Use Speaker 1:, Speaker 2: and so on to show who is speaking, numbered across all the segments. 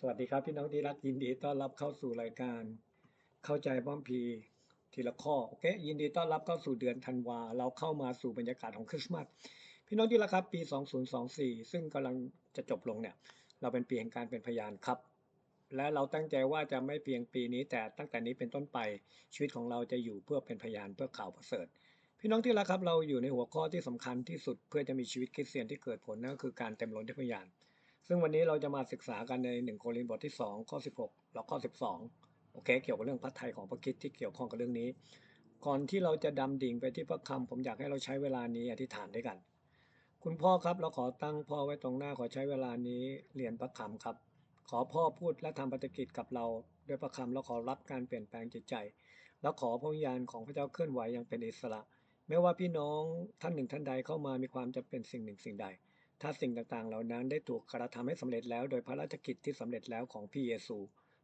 Speaker 1: สวัสดีครับพี่น้องที่รักยินดีต้อนรับเข้าสู่รายการ เข้าใจบ้อมพีทีละข้อโอเคยินดีต้อนรับเข้าสู่เดือนธันวาเราเข้ามาสู่บรรยากาศของคริสต์มาสพี่น้องที่รักครับปี 2024 ซึ่งกำลังจะจบลงเนี่ย เราเป็นปีแห่งการเป็นพยานครับ และเราตั้งใจว่าจะไม่เพียงปีนี้ แต่ตั้งแต่นี้เป็นต้นไปชีวิตของเราจะอยู่เพื่อเป็นพยานเพื่อข่าวประเสริฐพี่น้องที่รักครับเราอยู่ในหัวข้อที่สำคัญที่สุดเพื่อจะมีชีวิตคริสเตียนที่เกิดผลนั่นก็คือการเต็มล้นด้วยพยาน ซึ่งวันนี้เราจะมาศึกษากันในหนึ่งโครินธ์บทที่ 2 ข้อ 16 แล้วข้อ 12 โอเค เกี่ยวกับเรื่องพระทัยของพระคิดที่เกี่ยวข้องกับเรื่องนี้ ก่อนที่เราจะดำดิ่งไปที่พระคำผมอยากให้เราใช้เวลานี้อธิษฐานด้วยกัน คุณพ่อครับเราขอตั้งพ่อไว้ตรงหน้าขอใช้เวลานี้เรียนพระคำครับ ขอพ่อพูดและทำปฏิกิจกับเรา ด้วยพระคำแล้วขอรับการเปลี่ยนแปลงจิตใจ แล้วขอพระวิญญาณของพระเจ้าเคลื่อนไหวอย่างเป็นอิสระ ไม่ว่าพี่น้องท่านหนึ่งท่านใดเข้ามามีความจะเป็นสิ่งหนึ่งสิ่งใด ถ้าสิ่งต่างๆ เหล่านั้นได้ถูกกระทำให้สำเร็จแล้ว โดยพระราชกิจที่สำเร็จแล้วของพระเยซู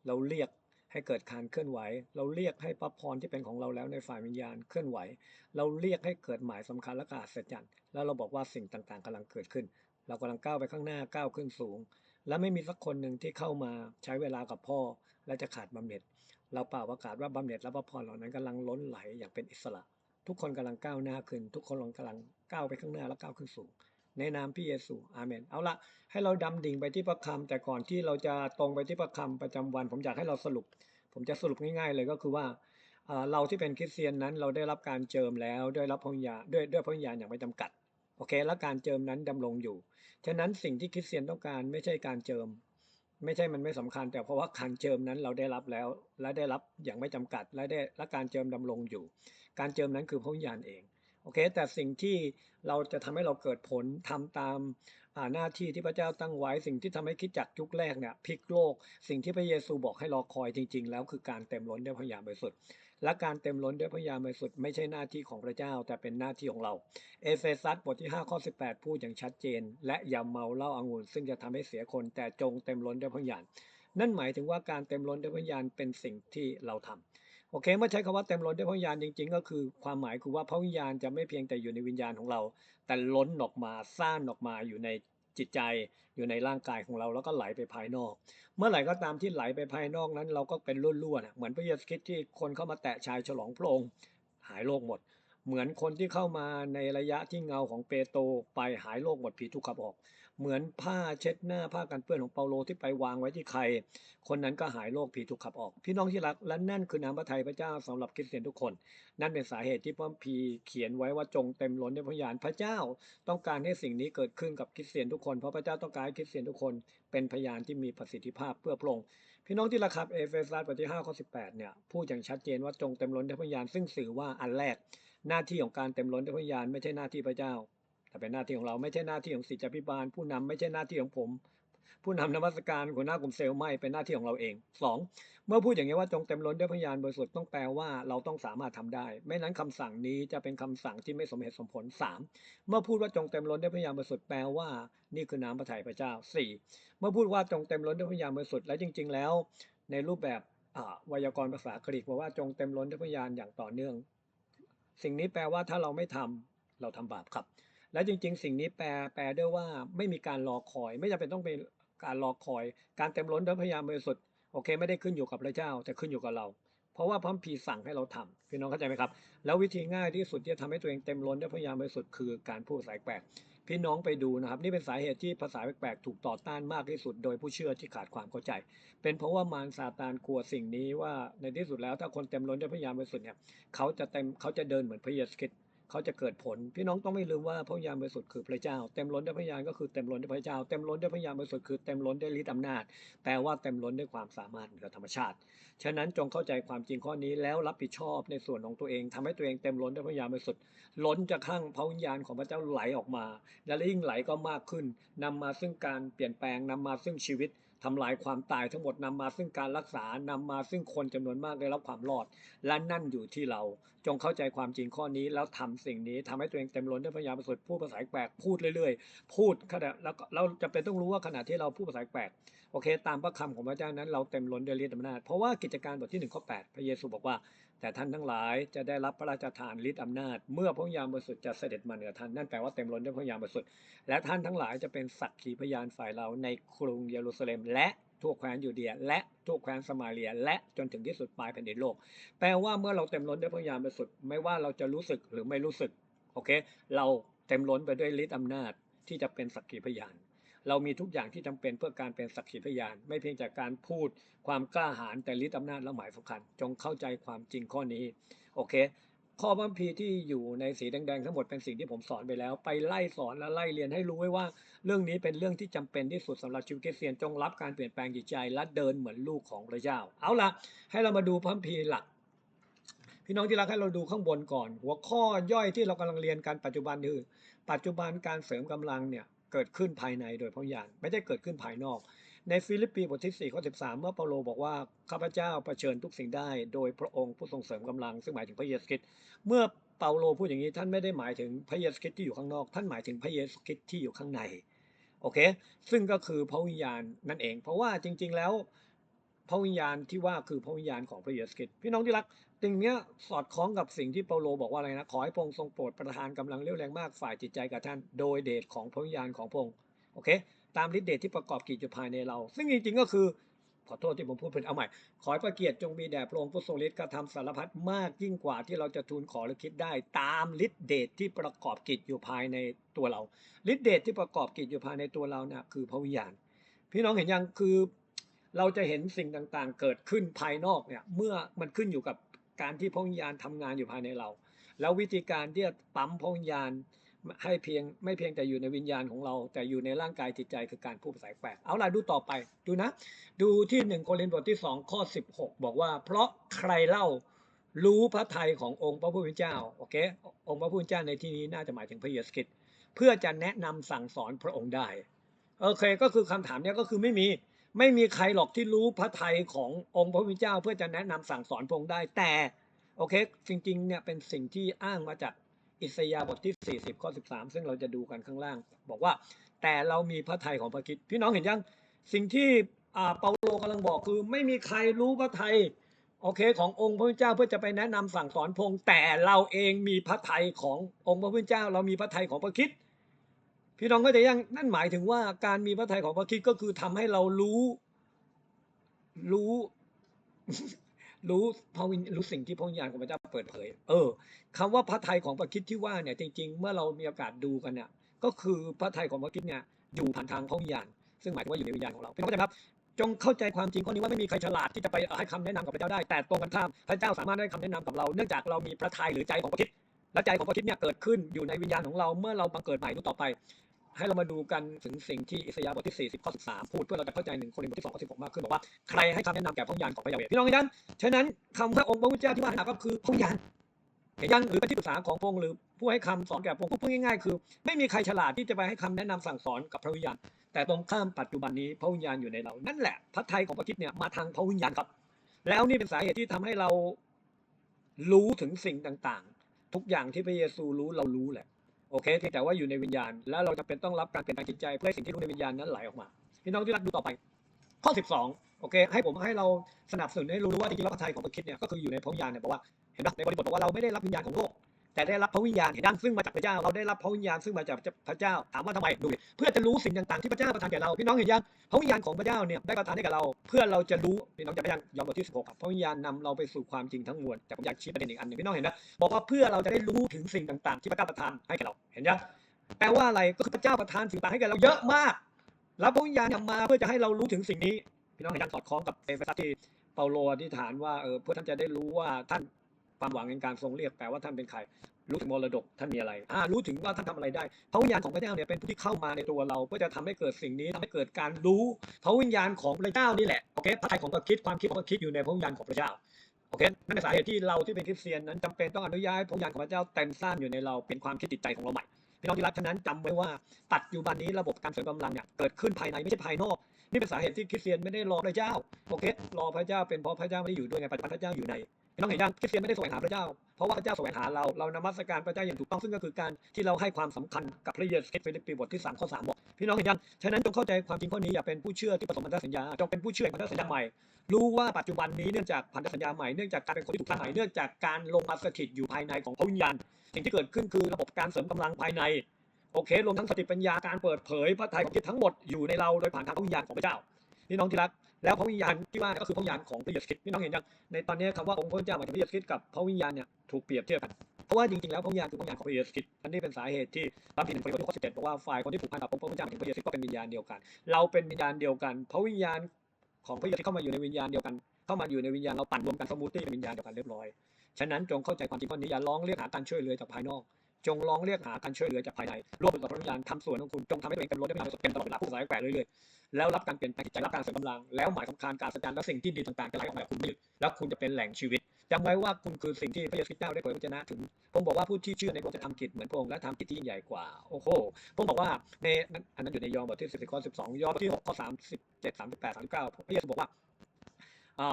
Speaker 1: เราเรียกให้เกิดการเคลื่อนไหว เราเรียกให้พระพรที่เป็นของเราแล้วในฝ่ายวิญญาณเคลื่อนไหว เราเรียกให้เกิดหมายสำคัญและกาศจรรย์แล้วเราบอกว่าสิ่งต่างๆกำลังเกิดขึ้น เรากำลังก้าวไปข้างหน้าก้าวขึ้นสูง และไม่มีสักคนหนึ่งที่เข้ามาใช้เวลากับพ่อ และจะขาดบำเหน็จ เราเป่าประกาศว่าบำเหน็จและพระพรเหล่านั้นกำลังล้นไหลอย่างเป็นอิสระ ทุกคนกำลังก้าวหน้าขึ้น ทุกคนกำลังก้าวไปข้างหน้าและก้าวขึ้นสูง ในนามพี่เยซูอาเมนเอาละให้เราดำดิ่งไปที่พระคำแต่ก่อนที่เราจะตรงไปที่พระคำประจำวัน ผมอยากให้เราสรุป ผมจะสรุปง่ายๆเลยก็คือว่าเราที่เป็นคริสเตียนนั้นเราได้รับการเจิมแล้วด้วยรับพระญาด้วยด้วยพระญาอย่างไม่จำกัดโอเค และการเจิมนั้นดำรงอยู่ฉะนั้นสิ่งที่คริสเตียนต้องการไม่ใช่การเจิม ไม่ใช่มันไม่สำคัญ แต่เพราะว่าการเจิมนั้นเราได้รับแล้ว และได้รับอย่างไม่จำกัด และได้และการเจิมดำรงอยู่ การเจิมนั้นคือพระญญาณเอง โอเค แต่สิ่งที่เราจะทำให้เราเกิดผลทำตามาหน้าที่ที่พระเจ้าตั้งไว้ สิ่งที่ทำให้คิดจักยุคแรกเนี่ยพลิกโลก สิ่งที่พระเยซูบอกให้รอคอยจริง ๆ แล้วคือการเต็มล้นด้วยพระวิญญาบริสุทธิ์และการเต็มล้นด้วยพระวิญญาบริสุทธิ์ไม่ใช่หน้าที่ของพระเจ้าแต่เป็นหน้าที่ของเรา เอเฟซัสบทที่5ข้อ18 พูดอย่างชัดเจน และอย่าเมาเหล้าอางุ่นซึ่งจะทำให้เสียคนแต่จงเต็มล้นด้วยพระวิญญาณนั่นหมายถึงว่าการเต็มล้นด้วยพระวิญญาณเป็นสิ่งที่เราทำ โอเค เมื่อใช้คำว่าเต็มล้นด้วยพระวิญญาณจริง ๆ ก็คือความหมายคือว่าพระวิญญาณจะไม่เพียงแต่อยู่ในวิญญาณของเรา แต่ล้นออกมาสร้างออกมาอยู่ในจิตใจอยู่ในร่างกายของเราแล้วก็ไหลไปภายนอก เมื่อไหร่ก็ตามที่ไหลไปภายนอกนั้น เราก็เป็นรุ่นๆน่ะเหมือนพระเยซูคริสต์ที่คนเข้ามาแตะชายฉลองพระองค์หายโรคหมด เหมือนคนที่เข้ามาในระยะที่เงาของเปโตรไปหายโรคหมดผีทุกขับออก เหมือนผ้าเช็ดหน้าผ้ากันเปื้อนของเปาโลที่ไปวางไว้ที่ใคร คนนั้นก็หายโรคผีถูกขับออก พี่น้องที่รักและนั่นคือน้ำพระทัยพระเจ้าสำหรับคริสเตียนทุกคน นั่นเป็นสาเหตุที่พระคัมภีเขียนไว้ว่าจงเต็มล้นด้วยพระวิญญาณพระเจ้า ต้องการให้สิ่งนี้เกิดขึ้นกับคริสเตียนทุกคนเพราะพระเจ้าต้องการให้คริสเตียนทุกคน เป็นพยานที่มีประสิทธิภาพเพื่อพระองค์พี่น้องที่รักครับเอเฟซัสบทที่5ข้อ18เนี่ยพูดอย่างชัดเจนว่าจงเต็มล้นด้วยพระวิญญาณซึ่งสื่อว่าอันแรกหน้าที่ของการเต็มล้นด้วยพระวิญญาณไม่ใช่หน้าที่พระเจ้า แต่เป็นหน้าที่ของเราไม่ใช่หน้าที่ของศิษยาภิบาล ผู้นำไม่ใช่หน้าที่ของผม ผู้นำนมัสการหัวหน้ากลุ่มเซลล์ไม่เป็นหน้าที่ของเราเองสองเมื่อพูดอย่างนี้ว่าจงเต็มล้นด้วยพระวิญญาณบริสุทธิ์ต้องแปลว่าเราต้องสามารถทำได้ ไม่นั้นคำสั่งนี้จะเป็นคำสั่งที่ไม่สมเหตุสมผลสามเมื่อพูดว่าจงเต็มล้นด้วยพระวิญญาณบริสุทธิ์แปลว่านี่คือน้ำพระทัยพระเจ้าสี่เมื่อพูดว่าจงเต็มล้นด้วยพระวิญญาณบริสุทธิ์และจริง ๆ แล้ว ในรูปแบบไวยากรณ์ภาษากรีกบอกว่าจงเต็มล้นด้วยพระวิญญาณอย่างต่อเนื่อง สิ่งนี้แปลว่าถ้าเราไม่ทำเราทำบาปครับ และจริง ๆ สิ่งนี้แปลแปลด้วยว่าไม่มีการรอคอย ไม่จำเป็นต้องเป็นการรอคอย การเต็มล้นด้วยพระวิญาณบริสุทธิ์โอเค ไม่ได้ขึ้นอยู่กับพระเจ้า แต่ขึ้นอยู่กับเรา เพราะว่าพระคัมภีสั่งให้เราทำพี่น้องเข้าใจไหมครับ แล้ววิธีง่ายที่สุดที่จะทำให้ตัวเองเต็มล้นด้วยพระวิญาณบริสุทธิ์คือการพูดภาษาแปลกพี่น้องไปดูนะครับ นี่เป็นสาเหตุที่ภาษาแปลกๆถูกต่อต้านมากที่สุด โดยผู้เชื่อที่ขาดความเข้าใจ เป็นเพราะว่ามารซาตานกลัวสิ่งนี้ว่าในที่สุดแล้วถ้าคนเต็มล้นด้วยพระวิญาณบริสุทธิ์เนี่ยเขาจะเต็มเขาจะเดินเหมือนพระเยซูคริสต์ เขาจะเกิดผล พี่น้องต้องไม่ลืมว่าพระวิญญาณบริสุทธิ์คือพระเจ้า เต็มล้นด้วยพระวิญญาณก็คือเต็มล้นด้วยพระเจ้า เต็มล้นด้วยพระวิญญาณบริสุทธิ์คือเต็มล้นด้วยฤทธิ์อำนาจ แปลว่าเต็มล้นด้วยความสามารถเหนือธรรมชาติ ฉะนั้นจงเข้าใจความจริงข้อนี้แล้วรับผิดชอบในส่วนของตัวเองทำให้ตัวเองเต็มล้นด้วยพระวิญญาณบริสุทธิ์ ล้นจะข้างพระวิญญาณของพระเจ้าไหลออกมา และยิ่งไหลก็มากขึ้นนำมาซึ่งการเปลี่ยนแปลงนำมาซึ่งชีวิต ทำลายความตายทั้งหมดนำมาซึ่งการรักษานำมาซึ่งคนจำนวนมากได้รับความรอด และนั่นอยู่ที่เรา จงเข้าใจความจริงข้อนี้แล้วทำสิ่งนี้ทำให้ตัวเองเต็มล้นด้วยพยาประสุดพูดภาษาแปลกพูดเรื่อยๆ พูดขณะแล้วเราจะเป็นต้องรู้ว่าขณะที่เราพูดภาษาแปลกโอเค ตามพระคำของพระเจ้านั้น เราเต็มล้นด้วยฤทธิ์อำนาจเพราะว่ากิจการบทที่1ข้อ8พระเยซูบอกว่า แต่ท่านทั้งหลายจะได้รับพระราชทานฤทธิ์อำนาจ เมื่อพระวิญญาณบริสุทธิ์จะเสด็จมาเหนือท่านนั่นแปลว่าเต็มล้นด้วยพระวิญญาณบริสุทธิ์และท่านทั้งหลายจะเป็นสักขีพยานฝ่ายเราในกรุงเยรูซาเล็ม และทั่วแคว้นยูเดีย และทั่วแคว้นสมาเรีย และจนถึงที่สุดปลายแผ่นดินโลก แปลว่าเมื่อเราเต็มล้นด้วยพระวิญญาณบริสุทธิ์ไม่ว่าเราจะรู้สึกหรือไม่รู้สึกโอเค เราเต็มล้นไปด้วยฤทธิ์อำนาจที่จะเป็นสักขีพยาน เรามีทุกอย่างที่จำเป็นเพื่อการเป็นสักขีพยาน ไม่เพียงจากการพูดความกล้าหาญแต่ฤทธิ์อำนาจและหมายสำคัญ จงเข้าใจความจริงข้อนี้โอเค ข้อบัมพีที่อยู่ในสีแดงๆทั้งหมดเป็นสิ่งที่ผมสอนไปแล้ว ไปไล่สอนและไล่เรียนให้รู้ไว้ว่า เรื่องนี้เป็นเรื่องที่จำเป็นที่สุดสำหรับชีวิตคริสเตียนจงรับการเปลี่ยนแปลงจิตใจและเดินเหมือนลูกของพระเจ้า เอาล่ะ ให้เรามาดูพระคัมภีร์หลักพี่น้องที่รักให้เราดูข้างบนก่อน หัวข้อย่อยที่เรากำลังเรียนกันปัจจุบันคือ ปัจจุบันการเสริมกำลังเนี่ย เกิดขึ้นภายในโดยพระวิญญาณไม่ได้เกิดขึ้นภายนอก ในฟิลิปปีบทที่4ข้อ13 เมื่อเปาโลบอกว่าข้าพเจ้าเผชิญทุกสิ่งได้ โดยพระองค์ผู้ทรงเสริมกำลังซึ่งหมายถึงพระเยซูคริสต์เมื่อเปาโลพูดอย่างนี้ท่านไม่ได้หมายถึงพระเยซูคริสต์ที่อยู่ข้างนอก ท่านหมายถึงพระเยซูคริสต์ที่อยู่ข้างในโอเค ซึ่งก็คือพระวิญญาณนั่นเอง เพราะว่าจริง ๆแล้วพระวิญญาณที่ว่าคือพระวิญญาณของพระเยซูคริสต์พี่น้องที่รัก ตรงเนี้ยสอดคล้องกับสิ่งที่เปาโลบอกว่าอะไรนะ ขอให้พงค์ทรงโปรดประทานกำลังเรี่ยวแรงมากฝ่ายจิตใจกับท่าน โดยเดชของพระวิญญาณของพงค์โอเค ตามฤทธิเดชที่ประกอบกิจอยู่ภายในเรา ซึ่งจริงๆก็คือขอโทษที่ผมพูดเป็นเอาใหม่ ขอให้พระเกียรติจงมีแด่พระองค์ผู้ทรงฤทธิ์กระทำสารพัดมากยิ่งกว่าที่เราจะทูลขอหรือคิดได้ ตามฤทธิเดชที่ประกอบกิจอยู่ภายในตัวเราฤทธิเดชที่ประกอบกิจอยู่ภายในตัวเราน่ะคือพระวิญญาณ พี่น้องเห็นยังคือเราจะเห็นสิ่งต่างๆ เกิดขึ้นภายนอกเนี่ยเมื่อมันขึ้นอยู่กับ การที่พระวิญญาณทำงานอยู่ภายในเรา แล้ววิธีการที่จะปั๊มพระวิญญาณให้เพียงไม่เพียงแต่อยู่ในวิญญาณของเรา แต่อยู่ในร่างกายจิตใจคือการพูดภาษาแปลกเอาล่ะดูต่อไปดูนะ ดูที่หนึ่งโครินธ์บทที่สองข้อสิบหกบอกว่า เพราะใครเล่ารู้พระทัยขององค์พระผู้เป็นเจ้าโอเคองค์พระผู้เป็นเจ้าในที่นี้น่าจะหมายถึงพระเยซูคริสต์เพื่อจะแนะนำสั่งสอนพระองค์ได้โอเคก็คือคำถามเนี้ยก็คือไม่มี ไม่มีใครหรอกที่รู้พระทัยขององค์พระผู้เป็นเจ้าเพื่อจะแนะนำสั่งสอนพงได้ แต่โอเคจริงๆเนี่ยเป็นสิ่งที่อ้างมาจากอิสยาบทที่ 40ข้อ13 ซึ่งเราจะดูกันข้างล่าง บอกว่าแต่เรามีพระทัยของพระคิดพี่น้องเห็นยังสิ่งที่อ่าเปาโลกำลังบอกคือ ไม่มีใครรู้พระทัยโอเคขององค์พระผู้เป็นเจ้าเพื่อจะไปแนะนำสั่งสอนพงแต่เราเองมีพระทัยขององค์พระผู้เป็นเจ้า เรามีพระทัยของพระคิด พี่น้องก็จะยังนั่นหมายถึงว่าการมีพระทัยของพระคริสต์ก็คือทำให้เรารู้ รู้ รู้พระวิญรู้สิ่งที่พระวิญญาณของพระเจ้าเปิดเผย เออคำว่าพระทัยของพระคริสต์ที่ว่าเนี่ย จริง ๆ เมื่อเรามีโอกาสดูกันเนี่ย ก็คือพระทัยของพระคริสต์เนี่ยอยู่ผ่านทางพระวิญญาณ ซึ่งหมายถึงว่าอยู่ในวิญญาณของเราพี่น้องเข้าใจไหมครับจงเข้าใจความจริงข้อนี้ว่าไม่มีใครฉลาดที่จะไปให้คำแนะนำกับพระเจ้าได้ แต่ตรงกันข้ามพระเจ้าสามารถให้คำแนะนำกับเรา เนื่องจากเรามีพระทัยหรือใจของพระคริสต์และใจของพระคริสต์เนี่ยเกิดขึ้นอยู่ในวิญญาณของเราเมื่อเราบังเกิดใหม่นู่นต่อไป ให้เรามาดูกันถึงสิ่งที่อิสยาห์บทที่ 40 ข้อ 13 พูดเพื่อเราจะเข้าใจหนึ่งคนบทที่2ข้อ16 มากขึ้นบอกว่าใครให้คำแนะนำแก่พระวิญญาณของพระยาเวพี่น้องดังนั้นฉะนั้นคำว่าองค์พระผู้เป็นเจ้าที่ว่านะครับก็คือพระวิญญาณเห็นยังหรือเป็นที่ปรึกษาของพระองค์หรือผู้ให้คำสอนแก่พระองค์พูดง่ายๆคือ ไม่มีใครฉลาดที่จะไปให้คำแนะนำสั่งสอนกับพระวิญญาณ แต่ตรงข้ามปัจจุบันนี้พระวิญญาณอยู่ในเรา นั่นแหละพระทัยของพระคิดเนี่ยมาทางพระวิญญาณครับ แล้วนี่เป็นสาเหตุที่ทำให้เรารู้ถึงสิ่งต่างๆ ทุกอย่างที่พระเยซูรู้เรารู้แหละ โอเคเพียงแต่ว่าอยู่ในวิญญาณ แล้วเราจะเป็นต้องรับการเปลี่ยนแปลงจิตใจเพื่อให้สิ่งที่รู้ในวิญญาณนั้นไหลออกมา พี่น้องที่รักดูต่อไป ข้อ 12 โอเค ให้ผมให้เราสนับสนุนให้รู้ว่าจริงๆแล้วพระทัยของพระคิดเนี่ยก็คืออยู่ในพระวิญญาณเนี่ยบอกว่าเห็นไหมในบริบทบอกว่าเราไม่ได้รับวิญญาณของโลก แต่ได้รับพระวิญญาณเห็นดังซึ่งมาจากพระเจ้า เราได้รับพระวิญญาณซึ่งมาจากพระเจ้า ถามว่าทำไมดูดิเพื่อจะรู้สิ่งต่างๆที่พระเจ้าประทานแก่เรา พี่น้องเห็นยังพระวิญญาณของพระเจ้าเนี่ยได้ประทานให้กับเรา เพื่อเราจะรู้พี่น้องจะไปยังยอห์นบทที่16ครับพระวิญญาณนำเราไปสู่ความจริงทั้งมวลแต่ผมอยากชี้ประเด็นอีกอันหนึ่งพี่น้องเห็นนะบอกว่าเพื่อเราจะได้รู้ถึงสิ่งต่างๆ ที่พระเจ้าประทานให้แก่เราเห็นยังแปลว่าอะไรก็คือพระเจ้าประทานสิ่งต่างๆให้แก่เราเยอะมากแล้วพระวิญญาณมาเพื่อจะให้เรารู้ถึงสิ่งนี้ พี่น้องเห็นยังสอดคล้องกับเอเฟซัสที่เปาโลอธิษฐานว่าเออเพื่อท่านจะได้รู้ว่าท่าน ความหวังในการทรงเรียกแปลว่าท่านเป็นใคร รู้ถึงมรดกท่านมีอะไรอ่ารู้ถึงว่าท่านทำอะไรได้พระวิญญาณของพระเจ้าเนี่ยเป็นผู้ที่เข้ามาในตัวเราเพื่อจะทำให้เกิดสิ่งนี้ทำให้เกิดการรู้พระวิญญาณของพระเจ้านี่แหละโอเคพระทัยของพระคิดความคิดของพระคิดอยู่ในพระวิญญาณของพระเจ้าโอเคนั่นเป็นสาเหตุที่เราที่เป็นคริสเตียนนั้นจำเป็นต้องอนุญาตพระวิญญาณของพระเจ้าเต็มสร้างอยู่ในเราเป็นความคิดจิตใจของเราใหม่พี่น้องที่รักฉะนั้นจำไว้ว่าปัจจุบันนี้ระบบการเสริมกำลังเนี่ยเกิดขึ้นภายในไม่ใช่ภายนอก นี่เป็นสาเหตุที่คริสเตียนไม่ได้รอพระเจ้าโอเครอพระเจ้าเป็นเพราะพระเจ้าไม่ได้อยู่ด้วยไงปัจจุบันพระเจ้าอยู่ใน น้องเห็นยังคริสเตียนไม่ได้แสวงหาพระเจ้า เพราะว่าพระเจ้าแสวงหาเราเรานมัสการพระเจ้าอย่างถูกต้องซึ่งก็คือการที่เราให้ความสำคัญกับพระเยซูคริสต์ฟิลิปปีบทที่3ข้อ3บอกพี่น้องเห็นยังฉะนั้นจงเข้าใจความจริงข้อนี้อย่าเป็นผู้เชื่อที่ผสมพันธสัญญาจงเป็นผู้เชื่อแห่งพันธสัญญาใหม่ รู้ว่าปัจจุบันนี้เนื่องจากพันธสัญญาใหม่เนื่องจากการเป็นคนที่ถูกสร้างใหม่เนื่องจากการลงมาสถิตอยู่ภายในของพระวิญญาณสิ่งที่เกิดขึ้นคือระบบการเสริมกำลังภายในโอเครวมทั้งสติปัญญาการเปิดเผยพระทัยของจิตทั้งหมดอยู่ในเราโดยผ่านทางพระวิญญาณของพระเจ้า พี่น้องที่รัก แล้วพระวิญญาณที่ว่าก็คือพระวิญญาณของพระเยซูคริสต์พี่น้องเห็นยังในตอนนี้คำว่าองค์พระเจ้าหมายถึงพระเยซูคริสต์กับพระวิญญาณเนี่ยถูกเปรียบเทียบกันเพราะว่าจริงๆแล้วพระวิญญาณคือพระวิญญาณของพระเยซูคริสต์อันนี้เป็นสาเหตุที่พระพิมพ์ในข้อ17บอกว่าฝ่ายคนที่ผูกพันกับองค์พระเจ้าหมายถึงพระเยซูคริสต์ก็เป็นวิญญาณเดียวกัน เราเป็นวิญญาณเดียวกันพระวิญญาณของพระเยซูคริสต์เข้ามาอยู่ในวิญญาณเดียวกัน เข้ามาอยู่ในวิญญาณเราปั่นรวมกันสมูทตี้เป็นวิญญาณเดียวกันเรียบร้อยฉะนั้นจงเข้าใจความจริงข้อนี้อย่าร้องเรียกหาการช่วยเหลือจากภายนอก จงร้องเรียกหาการช่วยเหลือจากภายในร่วมกับพระวิญญาณทำส่วนของคุณจงทำให้ตัวเองเต็มล้นด้วยพลังเต็มตลอดเวลาผู้สายแกว่เรื่อยๆแล้วรับการเปลี่ยนแปลงจิตใจรับการเสริมกำลังแล้วหมายสำคัญการสัจจ์และสิ่งที่ดีต่างๆจะไหลออกมาจากคุณไม่หยุดแล้วคุณจะเป็นแหล่งชีวิตจำไว้ว่าคุณคือสิ่งที่พระเยซูคริสต์เจ้าได้เผยพระชนะถึงผมบอกว่าผู้ที่เชื่อในพระองค์จะทำกิจเหมือนพระองค์และทำกิจที่ยิ่งใหญ่กว่าโอ้โหผมบอกว่าในอันนั้นอยู่ในยอห์นบทที่10ข้อ12ยอห์นบทที่6ข้อ37 38 39พระเยซูบอกว่า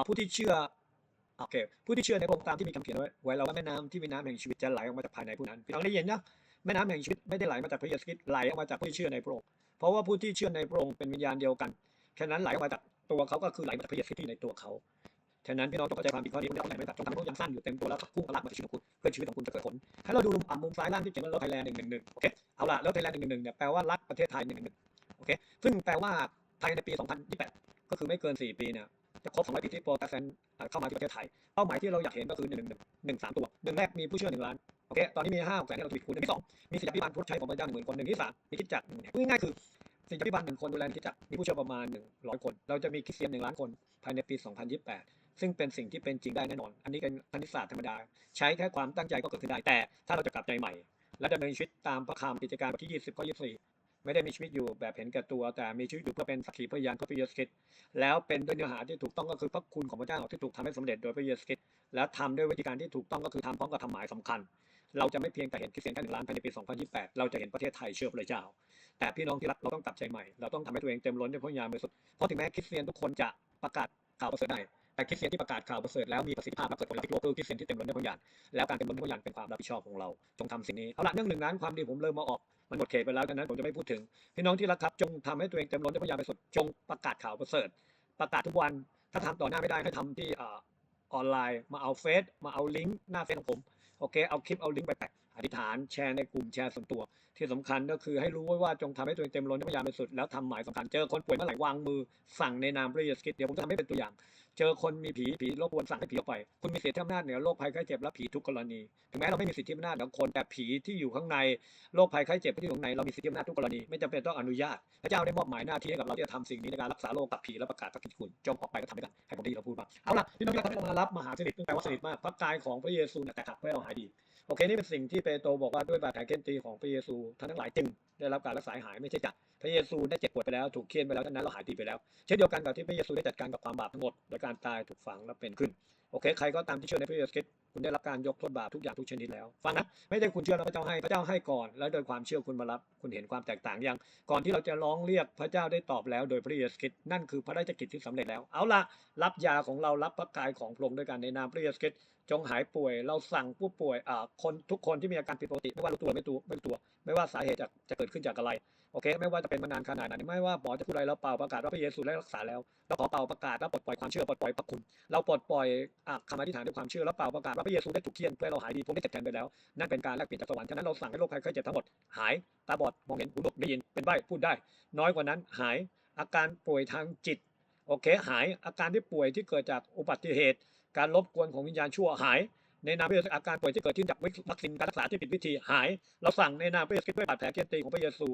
Speaker 1: ผู้ที่เชื่อ โอเค ผู้ที่เชื่อในพระองค์ตามที่มีคำเขียนไว้ไว้เราว่าแม่น้ำที่มีน้ำแห่งชีวิตจะไหลออกมาจากภายในผู้นั้นพี่น้องได้ยินนะแม่น้ำแห่งชีวิตไม่ได้ไหลมาจากพระเยซูคริสต์ไหลออกมาจากผู้ที่เชื่อในพระองค์เพราะว่าผู้ที่เชื่อในพระองค์เป็นวิญญาณเดียวกันแค่นั้นไหลออกมาจากตัวเขาก็คือไหลมาจากพระเยซูคริสต์ที่ในตัวเขาฉะนั้นพี่น้องต้องเข้าใจความผิดข้อนี้คุณจะเอาไหลมาจากจงทำให้พวกยังสั้นอยู่เต็มตัวแล้วพุ่งตลาดมาชีวิตของคุณเพื่อชีวิตของคุณจะเกิดผลให้เราดูมุมอ่ามุมซ้ายล่างที่เขียนว่าเราไทยแลนด์หนึ่งหนึ่งหนึ่งโอเคเอาละแล้วไทยแลนด์หนึ่งหนึ่งหนึ่งเนี่ยแปลว่ารักประเทศไทยหนึ่งหนึ่งหนึ่งโอเคซึ่งแปลว่าภายในปี 2028 ก็คือไม่เกิน 4 ปีเนี่ย จะครบ200ปีที่โปรตสแตนเข้ามาที่ประเทศไทย เป้าหมายที่เราอยากเห็นก็คือหนึ่งหนึ่งหนึ่งสามตัวหนึ่งแรกมีผู้เชื่อหนึ่งล้านโอเคตอนนี้มีห้าแสนที่เราจะคูณหนึ่งที่สองมีศิษยาพิบาลผู้ใช้ของพระเจ้าหนึ่งหมื่นคนหนึ่งที่สามมีคิดจักพูดง่ายๆคือศิษยาพิบาลหนึ่งคนดูแลคิดจักมีผู้เชื่อประมาณหนึ่งร้อยคน เราจะมีคริสเตียนหนึ่งล้านคนภายในปี 2028 ซึ่งเป็นสิ่งที่เป็นจริงได้แน่นอน อันนี้เป็นคณิตศาสตร์ธรรมดา ใช้แค่ความตั้งใจก็เกิดขึ้นได้แต่ถ้าเราจะกลับใจใหม่ และดำเนินชีวิตตามพระคำกิจการบทที่ 20ข้อ24 ไม่ได้มีชีวิตอยู่แบบเห็นแก่ตัว แต่มีชีวิตอยู่เพื่อเป็นสักขีพยานพระเยซูคริสต์แล้วเป็นด้วยเนื้อหาที่ถูกต้องก็คือพระคุณของพระเจ้าที่ถูกทำให้สำเร็จโดยพระเยซูคริสต์และทำด้วยวิธีการที่ถูกต้องก็คือทำพร้อมกับทำหมายสำคัญ เราจะไม่เพียงแต่เห็นคริสเตียนแค่หนึ่งล้านภายในปี 2028 เราจะเห็นประเทศไทยเชื่อพระเจ้า แต่พี่น้องที่รักเราต้องกลับใจใหม่เราต้องทำให้ตัวเองเต็มล้นด้วยพระวิญาณบริสุทธิ์เพราะถึงแม้คริสเตียนทุกคนจะประกาศข่าวประเสริฐได้แต่คริสเตียนที่ประกาศข่าวประเสริฐแล้วมีประสิทธิภาพและเกิดผลลัพธ์ที่ตัวคือคริสเตียนที่เต็มล้นด้วยพระวิญญาณแล้วการเต็มล้นด้วยพระวิญญาณเป็นความรับผิดชอบของเราจงทำสิ่งนี้เอาละเรื่องหนึ่งนั้นความดีผมเริ่มมาออก มันหมดเขตไปแล้วดังนั้นผมจะไม่พูดถึง พี่น้องที่รักครับ จงทำให้ตัวเองเต็มล้นด้วยพยาณบริสุทธิ์จงประกาศข่าวประเสริฐ ประกาศทุกวัน ถ้าทำต่อหน้าไม่ได้ให้ทำที่อออนไลน์ มาเอาเฟซมาเอาลิงก์หน้าเฟซของผมโอเคเอาคลิปเอาลิงก์ไปแปะ อธิษฐานแชร์ในกลุ่มแชร์ส่วนตัว ที่สำคัญก็คือให้รู้ไว้ว่าจงทำให้ตัวเองเต็มล้นด้วยพระวิญญาณบริสุทธิ์แล้วทำหมายสำคัญเจอคนป่วยเมื่อไหร่วางมือสั่งในนามพระเยซูคริสต์เดี๋ยวผมจะทำให้เป็นตัวอย่าง เจอคนมีผีผีรบกวนสั่งให้ผีออกไป คุณมีสิทธิอำนาจเหนือโรคภัยไข้เจ็บและผีทุกกรณี ถึงแม้เราไม่มีสิทธิอำนาจเหนือคนแต่ผีที่อยู่ข้างในโรคภัยไข้เจ็บที่อยู่ข้างในเรามีสิทธิอำนาจทุกกรณีไม่จำเป็นต้องอนุญาตพระเจ้าได้มอบหมายหน้าที่ให้กับเราที่จะทำสิ่งนี้ในการรักษาโรคกับผีและประกาศพระกิตคุณจงออกไปก็ทำด้วยกันให้ผมได้ยินเราพูดบ้างเอาล่ะพี่น้องที่รักเรามารับมหาสนิทซึ่งแปลว่าสนิทมากพระกายของพระเยซูเนี่ยแต่ขัดเพื่อให้เราหายดี โอเคนี่เป็นสิ่งที่เปโตรบอกว่าด้วยบาดแผลเก้นตีของพระเยซูท่านทั้งหลายจึงได้รับการรักษาหายไม่ใช่จักพระเยซูได้เจ็บปวดไปแล้วถูกเคี่ยนไปแล้วดังนั้นเราหายดีไปแล้ว เช่นเดียวกันกับที่พระเยซูได้จัดการกับความบาปทั้งหมดโดยการตายถูกฝังและเป็นขึ้นโอเคใครก็ตามที่เชื่อในพระเยซูคริสต์คุณได้รับการยกโทษบาปทุกอย่างทุกชนิดแล้วฟังนะไม่ได้คุณเชื่อแล้วพระเจ้าให้พระเจ้าให้ก่อน แล้วโดยความเชื่อคุณมารับคุณเห็นความแตกต่างยังก่อนที่เราจะร้องเรียกพระเจ้าได้ตอบแล้ว โดยพระเยซูคริสต์นั่นคือพระราชกิจที่สำเร็จแล้ว เอาละรับยาของเรารับพระกายของพระองค์ด้วยกันในนามพระเยซูคริสต์ จงหายป่วย เราสั่งผู้ป่วยอ่าคนทุกคนที่มีอาการผิดปกติ ไม่ว่ารู้ตัวไม่ตัวไม่ตัว ไม่ว่าสาเหตุจะจะเกิดขึ้นจากอะไร โอเค ไม่ว่าจะเป็นมานานขนาดไหน ไม่ว่าหมอจะพูดอะไรเราเป่าประกาศว่าพระเยซูได้รักษาแล้ว เราขอเป่าประกาศแล้วปลดปล่อยความเชื่อปลดปล่อยพระคุณเราปลดปล่อยอะคำอธิษฐานด้วยความเชื่อแล้วเป่าประกาศว่าพระเยซูได้ถูกเคี่ยนเพื่อเราหายดีผมได้จัดการไปแล้ว นั่นเป็นการแลกเปลี่ยนจากสวรรค์ฉะนั้นเราสั่งให้โรคภัยไข้เจ็บทั้งหมดหายตาบอดมองเห็นหูหนวกได้ยินเป็นใบ้พูดได้ น้อยกว่านั้นหายอาการป่วยทางจิตโอเคหายอาการที่ป่วยที่เกิดจากอุบัติเหตุ การรบกวนของวิญญาณชั่วหาย ในนามพระเยซูอาการป่วยที่เกิดขึ้นจากวัคซีนการรักษาที่ผิดวิธีหาย เราสั่งในนามพระเยซูด้วยบาดแผลเคียนตีของพระเยซู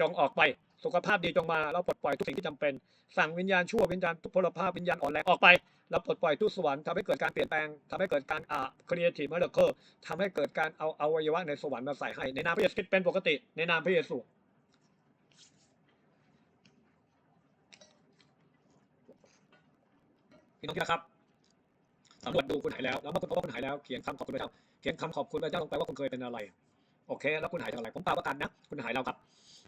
Speaker 1: จงออกไปสุขภาพดีจงมาเราปลดปล่อยทุกสิ่งที่จำเป็น สั่งวิญญาณชั่ววิญญาณทุพพลภาพวิญญาณอ่อนแรงออกไปเราปลดปล่อยทุกสวรรค์ทำให้เกิดการเปลี่ยนแปลงทำให้เกิดการอ่า creative miracle ทำให้เกิดการเอาอวัยวะในสวรรค์มาใส่ให้ในนามพระเยซูเป็นปกติในนามพระเยซูพี่น้องครับ สำรวจดูคุณหายแล้ว แล้วเมื่อคุณพบว่าคุณหายแล้วเขียนคำขอบคุณพระเจ้าเขียนคำขอบคุณพระเจ้าลงไปว่าคุณเคยเป็นอะไร โอเค แล้วคุณหายจากอะไร ผมเปล่าประกันนะ คุณหายแล้วครับ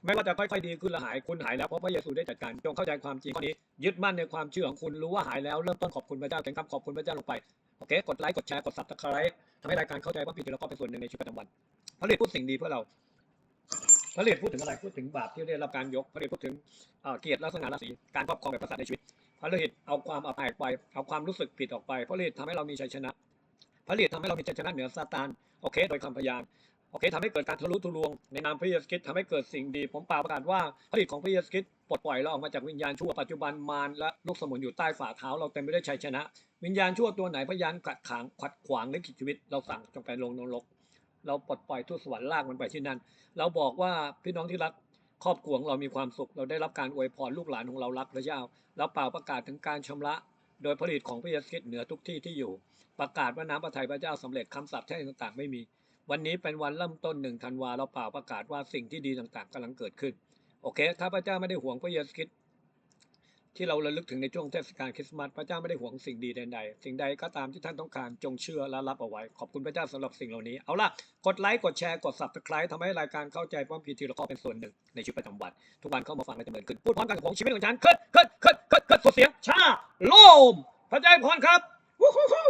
Speaker 1: ไม่ว่าจะค่อยๆดีขึ้นหรือหาย คุณหายแล้ว เพราะพระเยซูได้จัดการ จงเข้าใจความจริงข้อนี้ ยึดมั่นในความเชื่อของคุณ รู้ว่าหายแล้ว เริ่มต้นขอบคุณพระเจ้าเขียนคำขอบคุณพระเจ้าลงไป โอเค กดไลค์ กดแชร์ กด subscribe ทำให้รายการเข้าใจว่าผิดแล้วก็เป็นส่วนหนึ่งในชีวิตประจำวันพระเดชพูดสิ่งดีเพื่อเราพระเดชพูดถึงอะไร พูดถึงบาปที่ได้รับการยกพระเดชพูดถึงเกียรติลักษณะราศีการครอบครองแบบประสาทในชีวิต พระฤหัสเอาความอับอายไป เอาความรู้สึกผิดออกไปพระฤหัสทำให้เรามีชัยชนะพระฤหัสทำให้เรามีชัยชนะเหนือซาตานโอเค โดยคำพยานโอเคทำให้เกิดการทะลุทะลวง ในนามพระเยซูคริสต์ทำให้เกิดสิ่งดี ผมเปล่าประกาศว่าพระฤทธิ์ของพระเยซูคริสต์ปลดปล่อยเราออกมาจากวิญญาณชั่วปัจจุบันมารและลูกสมุนอยู่ใต้ฝ่าเท้าเราเต็มไปด้วยชัยชนะ วิญญาณชั่วตัวไหนพยานขัดขางขัดขวางในชีวิต เราสั่งจงไปลงนรก เราปลดปล่อยทุกสวรรค์ลากมันไปที่นั่นเราบอกว่าพี่น้องที่รัก ครอบครัวของเรามีความสุข เราได้รับการอวยพรลูกหลานของเรารักพระเจ้าเราเป่าประกาศถึงการชำระ โดยผลิตของพระเยซูคริสต์เหนือทุกที่ที่อยู่ ประกาศว่าน้ำพระทัยพระเจ้าสำเร็จคำสาปแช่งต่างๆ ไม่มี วันนี้เป็นวันเริ่มต้นหนึ่งธันวาเราเป่าประกาศว่าสิ่งที่ดีต่างๆกำลังเกิดขึ้นโอเค ถ้าพระเจ้าไม่ได้ห่วงพระเยซูคริสต์ ที่เราระลึกถึงในช่วงเทศกาลคริสต์มาสพระเจ้าไม่ได้หวงสิ่งดีใดๆสิ่งใดก็ตามที่ท่านต้องการจงเชื่อและรับเอาไว้ ขอบคุณพระเจ้าสำหรับสิ่งเหล่านี้ เอาล่ะ กดไลค์ กดแชร์ กด subscribe ทำให้รายการเข้าใจว่าพีทีละข้อเป็นส่วนหนึ่ง ในชีวิตประจำวัน ทุกวันเข้ามาฟังและจะเหมือนขึ้น พูดพร้อมกันของชีวิตของฉันขึ้นขึ้นขึ้นขึ้นขึ้นสุดเสียงชาโลมพระเจ้าพรครับวู้ฮู้